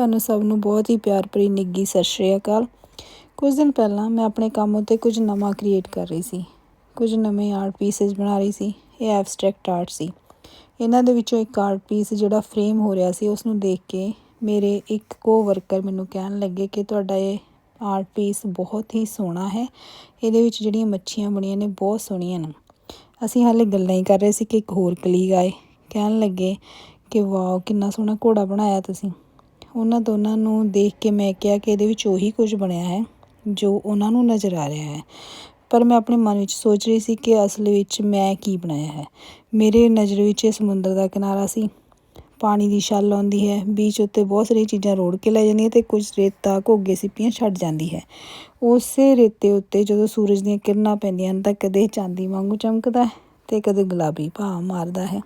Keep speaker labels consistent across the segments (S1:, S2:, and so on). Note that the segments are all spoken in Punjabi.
S1: ਤੁਹਾਨੂੰ ਸਭ ਨੂੰ ਬਹੁਤ ਹੀ ਪਿਆਰ ਭਰੀ, ਨਿੱਘੀ ਸਤਿ ਸ਼੍ਰੀ ਅਕਾਲ। ਕੁਝ ਦਿਨ ਪਹਿਲਾਂ ਮੈਂ ਆਪਣੇ ਕੰਮ ਉੱਤੇ ਕੁਝ ਨਵਾਂ ਕ੍ਰੀਏਟ ਕਰ ਰਹੀ ਸੀ। ਕੁਝ ਨਵੇਂ ਆਰਟ ਪੀਸਸ ਬਣਾ ਰਹੀ ਸੀ। ਇਹ ਐਬਸਟ੍ਰੈਕਟ ਆਰਟ ਸੀ। ਇਹਨਾਂ ਦੇ ਵਿੱਚੋਂ ਇੱਕ ਆਰਟ ਪੀਸ ਜਿਹੜਾ ਫਰੇਮ ਹੋ ਰਿਹਾ ਸੀ ਉਸ ਨੂੰ ਦੇਖ ਕੇ ਮੇਰੇ ਇੱਕ ਕੋ ਵਰਕਰ ਮੈਨੂੰ ਕਹਿਣ ਲੱਗੇ ਕਿ ਤੁਹਾਡਾ ਇਹ ਆਰਟ ਪੀਸ ਬਹੁਤ ਹੀ ਸੋਹਣਾ ਹੈ। ਇਹਦੇ ਵਿੱਚ ਜਿਹੜੀਆਂ ਮੱਛੀਆਂ ਬਣੀਆਂ ਨੇ ਬਹੁਤ ਸੋਹਣੀਆਂ ਨੇ। ਅਸੀਂ ਹਾਲੇ ਗੱਲਾਂ ਹੀ ਕਰ ਰਹੇ ਸੀ ਕਿ ਇੱਕ ਹੋਰ ਕਲੀਗ ਆਏ। ਕਹਿਣ ਲੱਗੇ ਕਿ, ਵਾਓ, ਕਿੰਨਾ ਸੋਹਣਾ ਘੋੜਾ ਬਣਾਇਆ ਤੁਸੀਂ। ਉਹਨਾਂ ਦੋਨਾਂ ਨੂੰ ਦੇਖ ਕੇ ਮੈਂ ਕਿਹਾ ਕਿ ਇਹਦੇ ਵਿੱਚ ਉਹੀ ਕੁਝ ਬਣਿਆ ਹੈ, ਜੋ ਉਹਨਾਂ ਨੂੰ ਨਜ਼ਰ ਆ ਰਿਹਾ ਹੈ। ਪਰ ਮੈਂ ਆਪਣੇ ਮਨ ਵਿੱਚ ਸੋਚ ਰਹੀ ਸੀ ਕਿ ਅਸਲ ਵਿੱਚ ਮੈਂ ਕੀ ਬਣਾਇਆ ਹੈ। ਮੇਰੇ ਨਜ਼ਰ ਵਿੱਚ ਇਹ ਸਮੁੰਦਰ ਦਾ ਕਿਨਾਰਾ ਸੀ। ਪਾਣੀ ਦੀ ਛੱਲ ਆਉਂਦੀ ਹੈ, ਬੀਚ ਉੱਤੇ ਬਹੁਤ ਸਾਰੀਆਂ ਚੀਜ਼ਾਂ ਰੋੜ ਕੇ ਲੈ ਜਾਂਦੀਆਂ ਤੇ ਕੁਝ ਰੇਤਾ, ਘੋਗੇ, ਸਿੱਪੀਆਂ ਛੱਡ ਜਾਂਦੀ ਹੈ। ਉਸੇ ਰੇਤੇ ਉੱਤੇ ਜਦੋਂ ਸੂਰਜ ਦੀਆਂ ਕਿਰਨਾਂ ਪੈਂਦੀਆਂ ਹਨ ਤਾਂ ਕਦੇ ਚਾਂਦੀ ਵਾਂਗੂ ਚਮਕਦਾ ਹੈ ਤੇ ਕਦੇ ਗੁਲਾਬੀ ਭਾਅ ਮਾਰਦਾ ਹੈ।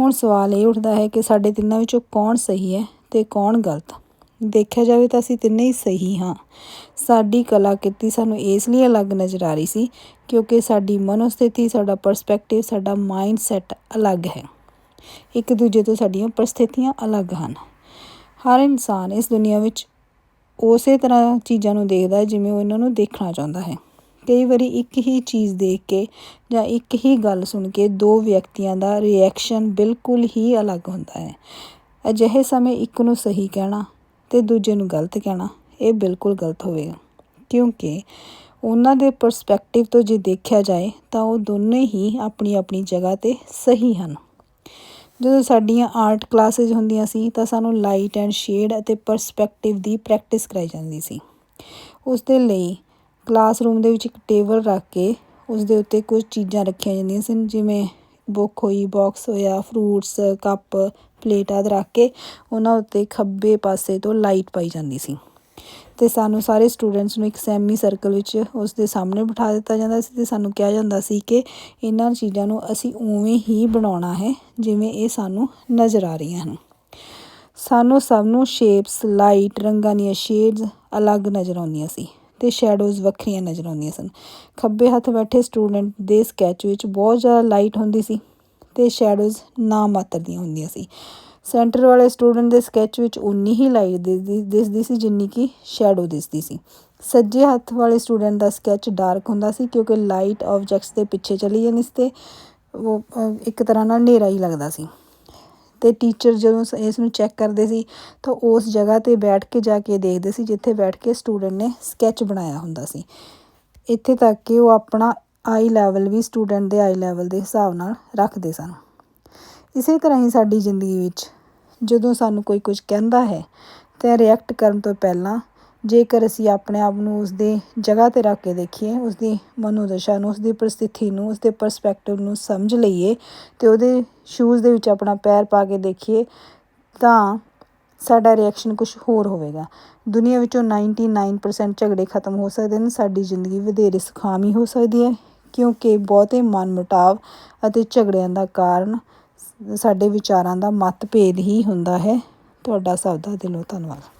S1: ਹੁਣ ਸਵਾਲ ਇਹ ਉੱਠਦਾ ਹੈ ਕਿ ਸਾਡੇ ਤਿੰਨਾਂ ਵਿੱਚੋਂ ਕੌਣ ਸਹੀ ਹੈ? ਅਤੇ ਕੌਣ ਗਲਤ? ਦੇਖਿਆ ਜਾਵੇ ਤਾਂ ਅਸੀਂ ਤਿੰਨੇ ਹੀ ਸਹੀ ਹਾਂ। ਸਾਡੀ ਕਲਾਕ੍ਰਿਤੀ ਸਾਨੂੰ ਇਸ ਲਈ ਅਲੱਗ ਨਜ਼ਰ ਆ ਰਹੀ ਸੀ ਕਿਉਂਕਿ ਸਾਡੀ ਮਨੋਸਥਿਤੀ, ਸਾਡਾ ਪਰਸਪੈਕਟਿਵ ਸਾਡਾ ਮਾਈਂਡ ਸੈਟ ਅਲੱਗ ਹੈ। ਇੱਕ ਦੂਜੇ ਤੋਂ ਸਾਡੀਆਂ ਪਰਿਸਥਿਤੀਆਂ ਅਲੱਗ ਹਨ। ਹਰ ਇਨਸਾਨ ਇਸ ਦੁਨੀਆ ਵਿੱਚ ਉਸੇ ਤਰ੍ਹਾਂ ਚੀਜ਼ਾਂ ਨੂੰ ਦੇਖਦਾ ਜਿਵੇਂ ਉਹ ਇਹਨਾਂ ਨੂੰ ਦੇਖਣਾ ਚਾਹੁੰਦਾ ਹੈ। ਕਈ ਵਾਰੀ ਇੱਕ ਹੀ ਚੀਜ਼ ਦੇਖ ਕੇ ਜਾਂ ਇੱਕ ਹੀ ਗੱਲ ਸੁਣ ਕੇ ਦੋ ਵਿਅਕਤੀਆਂ ਦਾ ਰਿਐਕਸ਼ਨ ਬਿਲਕੁਲ ਹੀ ਅਲੱਗ ਹੁੰਦਾ ਹੈ। ਅਜਿਹੇ ਸਮੇਂ ਇੱਕ ਨੂੰ ਸਹੀ ਕਹਿਣਾ ਅਤੇ ਦੂਜੇ ਨੂੰ ਗਲਤ ਕਹਿਣਾ, ਇਹ ਬਿਲਕੁਲ ਗਲਤ ਹੋਵੇਗਾ। ਕਿਉਂਕਿ ਉਹਨਾਂ ਦੇ ਪਰਸਪੈਕਟਿਵ ਤੋਂ ਜੇ ਦੇਖਿਆ ਜਾਏ, ਤਾਂ ਉਹ ਦੋਨੇ ਹੀ ਆਪਣੀ ਆਪਣੀ ਜਗ੍ਹਾ ਤੇ ਸਹੀ ਹਨ। ਜਦੋਂ ਸਾਡੀਆਂ ਆਰਟ ਕਲਾਸਿਸ ਹੁੰਦੀਆਂ ਸੀ, ਤਾਂ ਸਾਨੂੰ ਲਾਈਟ ਐਂਡ ਸ਼ੇਡ ਅਤੇ ਪਰਸਪੈਕਟਿਵ ਦੀ ਪ੍ਰੈਕਟਿਸ ਕਰਾਈ ਜਾਂਦੀ ਸੀ। ਉਸ ਦੇ ਲਈ ਕਲਾਸਰੂਮ ਦੇ ਵਿੱਚ ਇੱਕ ਟੇਬਲ ਰੱਖ ਕੇ ਉਸ ਦੇ ਉੱਤੇ ਕੁਝ ਚੀਜ਼ਾਂ ਰੱਖੀਆਂ ਜਾਂਦੀਆਂ ਸਨ, ਜਿਵੇਂ ਬੁੱਕ ਹੋਈ ਬਾਕਸ ਹੋਇਆ ਫਰੂਟਸ ਕੱਪ ਪਲੇਟ ਆਦਿ ਰੱਖ ਕੇ ਉਹਨਾਂ ਉੱਤੇ ਖੱਬੇ ਪਾਸੇ ਤੋਂ ਲਾਈਟ ਪਾਈ ਜਾਂਦੀ ਸੀ। ਤੇ ਸਾਨੂੰ ਸਾਰੇ ਸਟੂਡੈਂਟਸ ਨੂੰ ਇੱਕ ਸੈਮੀ ਸਰਕਲ ਵਿੱਚ ਉਸ ਦੇ ਸਾਹਮਣੇ ਬਿਠਾ ਦਿੱਤਾ ਜਾਂਦਾ ਸੀ ਤੇ ਸਾਨੂੰ ਕਿਹਾ ਜਾਂਦਾ ਸੀ ਕਿ ਇਹਨਾਂ ਚੀਜ਼ਾਂ ਨੂੰ ਅਸੀਂ ਉਵੇਂ ਹੀ ਬਣਾਉਣਾ ਹੈ ਜਿਵੇਂ ਇਹ ਸਾਨੂੰ ਨਜ਼ਰ ਆ ਰਹੀਆਂ ਹਨ। ਸਾਨੂੰ ਸਭ ਨੂੰ ਸ਼ੇਪਸ ਲਾਈਟ ਰੰਗਾਂ ਦੀਆਂ ਸ਼ੇਡਸ ਅਲੱਗ ਨਜ਼ਰ ਆਉਂਦੀਆਂ ਸੀ ਤੇ ਸ਼ੈਡੋਜ਼ ਵੱਖਰੀਆਂ ਨਜ਼ਰ ਆਉਂਦੀਆਂ ਸਨ। ਖੱਬੇ ਹੱਥ ਬੈਠੇ ਸਟੂਡੈਂਟ ਦੇ ਸਕੈਚ ਵਿੱਚ ਬਹੁਤ ਜ਼ਿਆਦਾ ਲਾਈਟ ਹੁੰਦੀ ਸੀ। ਤੇ ਸ਼ੈਡੋਜ਼ ਨਾ ਮਾਤਰ ਦੀਆਂ ਹੁੰਦੀਆਂ ਸੀ। ਸੈਂਟਰ ਵਾਲੇ ਸਟੂਡੈਂਟ ਦੇ ਸਕੈਚ ਵਿੱਚ ਉਨੀ ਹੀ ਲਾਈਟ ਦਿਸਦੀ ਸੀ ਜਿੰਨੀ ਕਿ ਸ਼ੈਡੋ ਦਿਸਦੀ ਸੀ। ਸੱਜੇ ਹੱਥ ਵਾਲੇ ਸਟੂਡੈਂਟ ਦਾ ਸਕੈਚ ਡਾਰਕ ਹੁੰਦਾ ਸੀ ਕਿਉਂਕਿ ਲਾਈਟ ਆਬਜੈਕਟਸ ਦੇ ਪਿੱਛੇ ਚਲੀ ਜਾਂਦੀ ਸੀ ਤੇ ਉਹ ਇੱਕ ਤਰ੍ਹਾਂ ਨਾਲ ਹਨੇਰਾ ਹੀ ਲੱਗਦਾ ਸੀ। ਤੇ ਟੀਚਰ ਜਦੋਂ ਇਸ ਨੂੰ ਚੈੱਕ ਕਰਦੇ ਸੀ ਤਾਂ ਉਸ ਜਗ੍ਹਾ ਤੇ ਬੈਠ ਕੇ ਜਾ ਕੇ ਦੇਖਦੇ ਸੀ ਜਿੱਥੇ ਬੈਠ ਕੇ ਸਟੂਡੈਂਟ ਨੇ ਸਕੈਚ ਬਣਾਇਆ ਹੁੰਦਾ ਸੀ। ਇੱਥੇ ਤੱਕ ਕਿ ਉਹ ਆਪਣਾ ਆਈ ਲੈਵਲ ਵੀ ਸਟੂਡੈਂਟ ਦੇ ਆਈ ਲੈਵਲ ਦੇ ਹਿਸਾਬ ਨਾਲ ਰੱਖਦੇ ਸਨ। ਇਸੇ ਤਰ੍ਹਾਂ ਹੀ ਸਾਡੀ ਜ਼ਿੰਦਗੀ ਵਿੱਚ ਜਦੋਂ ਸਾਨੂੰ ਕੋਈ ਕੁਝ ਕਹਿੰਦਾ ਹੈ, ਤਾਂ ਰਿਐਕਟ ਕਰਨ ਤੋਂ ਪਹਿਲਾਂ ਜੇਕਰ ਅਸੀਂ ਆਪਣੇ ਆਪ ਨੂੰ ਉਸਦੇ ਜਗ੍ਹਾ 'ਤੇ ਰੱਖ ਕੇ ਦੇਖੀਏ, ਉਸਦੀ ਮਨੋਦਸ਼ਾ ਨੂੰ, ਉਸਦੀ ਪਰਿਸਥਿਤੀ ਨੂੰ, ਉਸਦੇ ਪਰਸਪੈਕਟਿਵ ਨੂੰ ਸਮਝ ਲਈਏ ਅਤੇ ਉਹਦੇ ਸ਼ੂਜ਼ ਦੇ ਵਿੱਚ ਆਪਣਾ ਪੈਰ ਪਾ ਕੇ ਦੇਖੀਏ, ਤਾਂ ਸਾਡਾ ਰਿਐਕਸ਼ਨ ਕੁਛ ਹੋਰ ਹੋਵੇਗਾ। ਦੁਨੀਆ ਵਿੱਚੋਂ 99% ਝਗੜੇ ਖਤਮ ਹੋ ਸਕਦੇ ਨੇ, ਸਾਡੀ ਜ਼ਿੰਦਗੀ ਵਧੇਰੇ ਸੁਖਾਮੀ ਹੋ ਸਕਦੀ ਹੈ। ਕਿਉਂਕਿ ਬਹੁਤੇ ਮਨਮੁਟਾਵ ਅਤੇ ਝਗੜਿਆਂ ਦਾ ਕਾਰਨ ਸਾਡੇ ਵਿਚਾਰਾਂ ਦਾ ਮਤਭੇਦ ਹੀ ਹੁੰਦਾ ਹੈ। ਤੁਹਾਡਾ ਸਭ ਦਾ ਦਿਲੋਂ ਧੰਨਵਾਦ।